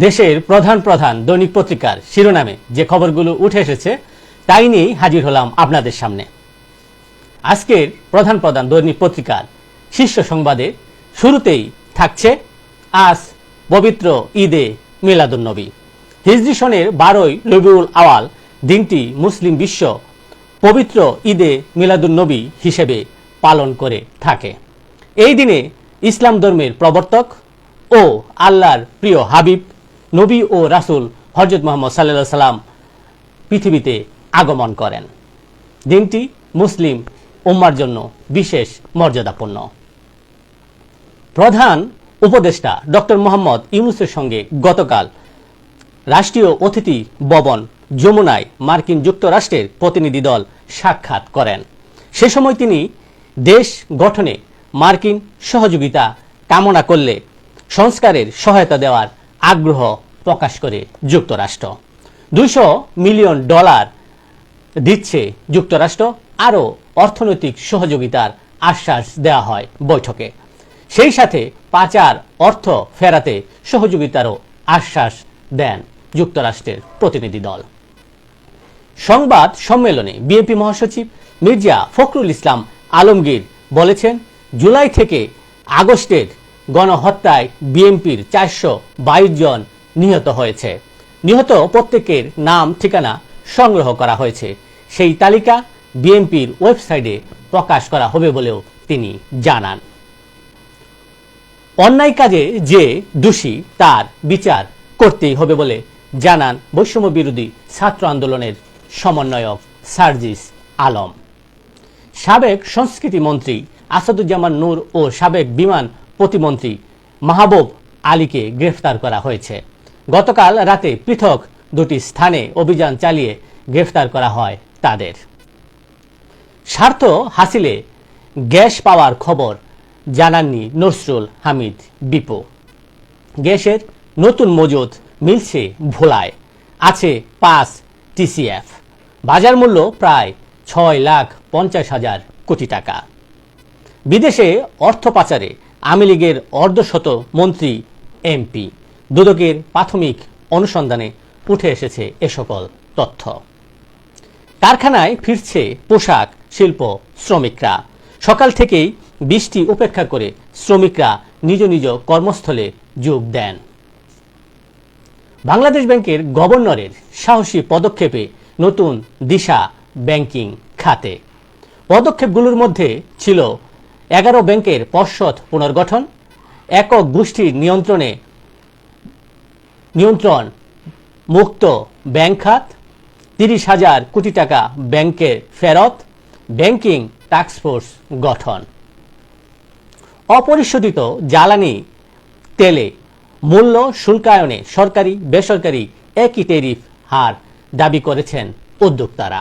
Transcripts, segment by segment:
দেশের প্রধান প্রধান দৈনিক পত্রিকার শিরোনামে যে খবরগুলো উঠে এসেছে, তাই নিয়েই হাজির হলাম আপনাদের সামনে। আজকের প্রধান প্রধান দৈনিক পত্রিকার শীর্ষ সংবাদে শুরুতেই থাকছে আজ পবিত্র ঈদে মিলাদুন্নবী। হিজরি সনের বারোই রবিউল আওয়াল দিনটি মুসলিম বিশ্ব পবিত্র ঈদে মিলাদুন্নবী হিসেবে পালন করে থাকে। এই দিনে ইসলাম ধর্মের প্রবর্তক ও আল্লাহর প্রিয় হাবিব নবী ও রাসূল হজরত মোহাম্মদ সাল্লাহ সাল্লাম পৃথিবীতে আগমন করেন। দিনটি মুসলিম উম্মার জন্য বিশেষ মর্যাদাপূর্ণ। প্রধান উপদেষ্টা ডক্টর মোহাম্মদ ইউনুসের সঙ্গে গতকাল রাষ্ট্রীয় অতিথি ভবন যমুনায় মার্কিন যুক্তরাষ্ট্রের প্রতিনিধি দল সাক্ষাৎ করেন। সে সময় তিনি দেশ গঠনে মার্কিন সহযোগিতা কামনা করলে সংস্কারের সহায়তা দেওয়ার আগ্রহ প্রকাশ করে যুক্তরাষ্ট্র। দুইশো মিলিয়ন ডলার দিচ্ছে যুক্তরাষ্ট্র, আরও অর্থনৈতিক সহযোগিতার আশ্বাস দেওয়া হয় বৈঠকে। সেই সাথে পাচার, অর্থ ফেরাতে সহযোগিতারও আশ্বাস দেন যুক্তরাষ্ট্রের প্রতিনিধি দল। সংবাদ সম্মেলনে বিএনপি মহাসচিব মির্জা ফখরুল ইসলাম আলমগীর বলেছেন, জুলাই থেকে আগস্টের গণহত্যায় বিএনপির চারশো বাইশ জন নিহত হয়েছে। নিহত প্রত্যেকের নাম, ঠিকানা সংগ্রহ করা হয়েছে। সেই তালিকা বিএনপির ওয়েবসাইটে প্রকাশ করা হবে বলেও তিনি জানান। অন্যায় কাজে যে দোষী, তার বিচার করতেই হবে বলে জানান বৈষম্য বিরোধী ছাত্র আন্দোলনের সমন্বয়ক সার্জিস আলম। সাবেক সংস্কৃতি মন্ত্রী আসাদুজ্জামান নূর ও সাবেক বিমান প্রতিমন্ত্রী মাহবুব আলীকে গ্রেফতার করা হয়েছে। গতকাল রাতে পৃথক দুটি স্থানে অভিযান চালিয়ে গ্রেফতার করা হয় তাদের। স্বার্থ হাসিলে গ্যাস পাওয়ার খবর জানাননি নসরুল হামিদ বিপো। গ্যাসের নতুন মজুদ মিলছে ভোলায়, আছে পাঁচ টিসিএফ। বাজার মূল্য প্রায় ছয় লাখ পঞ্চাশ হাজার কোটি টাকা। বিদেশে অর্থ পাচারে আওয়ামী লীগের অর্ধশত মন্ত্রী এমপি। দুদকের প্রাথমিক অনুসন্ধানে উঠে এসেছে এ সকল তথ্য। কারখানায় ফিরছে পোশাক শিল্প শ্রমিকরা। সকাল থেকেই বৃষ্টি উপেক্ষা করে শ্রমিকরা নিজ নিজ কর্মস্থলে যোগ দেন। বাংলাদেশ ব্যাংকের গভর্নরের সাহসী পদক্ষেপে নতুন দিশা ব্যাংকিং খাতে। পদক্ষেপগুলোর মধ্যে ছিল এগারো ব্যাংকের পর্ষদ পুনর্গঠন, একক গোষ্ঠীর নিয়ন্ত্রণে নিয়ন্ত্রণ, মুক্ত ব্যাংক খাত, তিরিশ হাজার কোটি টাকা ব্যাংকের ফেরত, ব্যাংকিং টাস্কফোর্স গঠন। অপরিশোধিত জ্বালানি, তেলে মূল্য শুল্কায়নে সরকারি, বেসরকারি একই টেরিফ হার দাবি করেছেন উদ্যোক্তারা।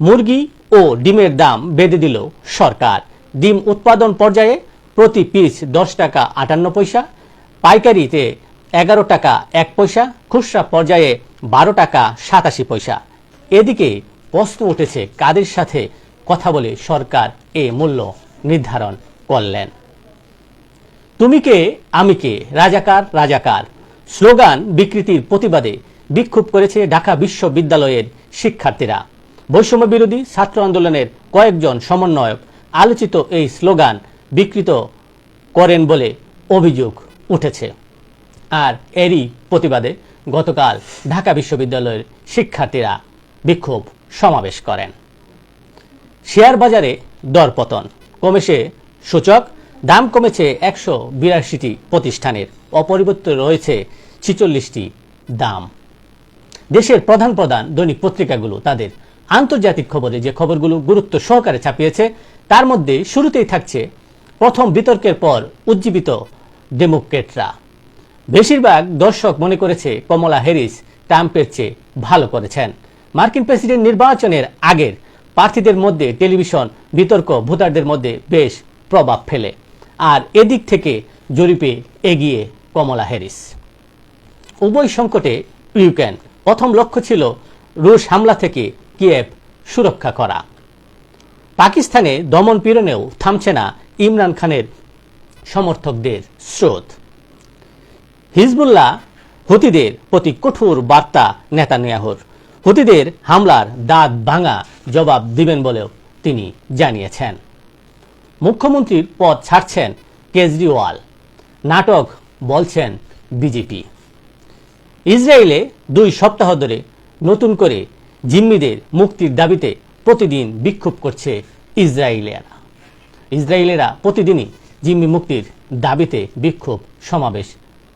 মুরগি ও ডিমের দাম বেঁধে দিল সরকার। ডিম উৎপাদন পর্যায়ে প্রতি পিস দশ টাকা আটান্ন পয়সা, পাইকারিতে এগারো টাকা এক পয়সা, খুচরা পর্যায়ে বারো টাকা সাতাশি পয়সা। এদিকে প্রশ্ন উঠেছে, কাদের সাথে কথা বলে সরকার এ মূল্য নির্ধারণ করলেন? তুমি কে, আমি কে, রাজাকার রাজাকার? স্লোগান বিকৃতির প্রতিবাদে বিক্ষোভ করেছে ঢাকা বিশ্ববিদ্যালয়ের শিক্ষার্থীরা। বৈষম্য বিরোধী ছাত্র আন্দোলনের কয়েকজন সমন্বয়ক আলোচিত এই স্লোগান বিকৃত করেন বলে অভিযোগ উঠেছে। আর এরই প্রতিবাদে গতকাল ঢাকা বিশ্ববিদ্যালয়ের শিক্ষার্থীরা বিক্ষোভ সমাবেশ করেন। শেয়ার বাজারে দরপতন কমেছে সূচক, দাম কমেছে একশো বিরাশিটি প্রতিষ্ঠানের, অপরিবর্তিত রয়েছে ছিচল্লিশটি দাম। দেশের প্রধান প্রধান দৈনিক পত্রিকাগুলো তাদের আন্তর্জাতিক খবরে যে খবরগুলো গুরুত্ব সহকারে ছাপিয়েছে, তার মধ্যে শুরুতেই থাকছে প্রথম বিতর্কের পর উজ্জীবিত ডেমোক্রেটরা। বেশিরভাগ দর্শক মনে করেছে কমলা হ্যারিস ট্রাম্পের চেয়ে ভালো করেছেন। মার্কিন প্রেসিডেন্ট নির্বাচনের আগের প্রার্থীদের মধ্যে টেলিভিশন বিতর্ক ভোটারদের মধ্যে বেশ প্রভাব ফেলে। আর এদিক থেকে জরিপে এগিয়ে কমলা হ্যারিস। উভয় সংকটে ইউক্রেন প্রথম লক্ষ্য ছিল রুশ হামলা থেকে কিয়েভ সুরক্ষা করা। পাকিস্তানে দমন পীড়নেও থামছে না ইমরান খানের সমর্থকদের স্রোত। হিজবুল্লাহ হুতিদের প্রতি কঠোর বার্তা নেতানিয়াহুর। হুতিদের হামলার দাঁত ভাঙা জবাব দিবেন বলেও তিনি জানিয়েছেন। মুখ্যমন্ত্রীর পদ ছাড়ছেন কেজরিওয়াল। নাটক বলছেন বিজেপি। ইসরায়েলে দুই সপ্তাহ ধরে নতুন করে জিম্মিদের মুক্তির দাবিতে প্রতিদিন বিক্ষোভ করছে ইসরায়েলিয়ারা ইসরায়েলেরা প্রতিদিনই জিম্মি মুক্তির দাবিতে বিক্ষোভ সমাবেশ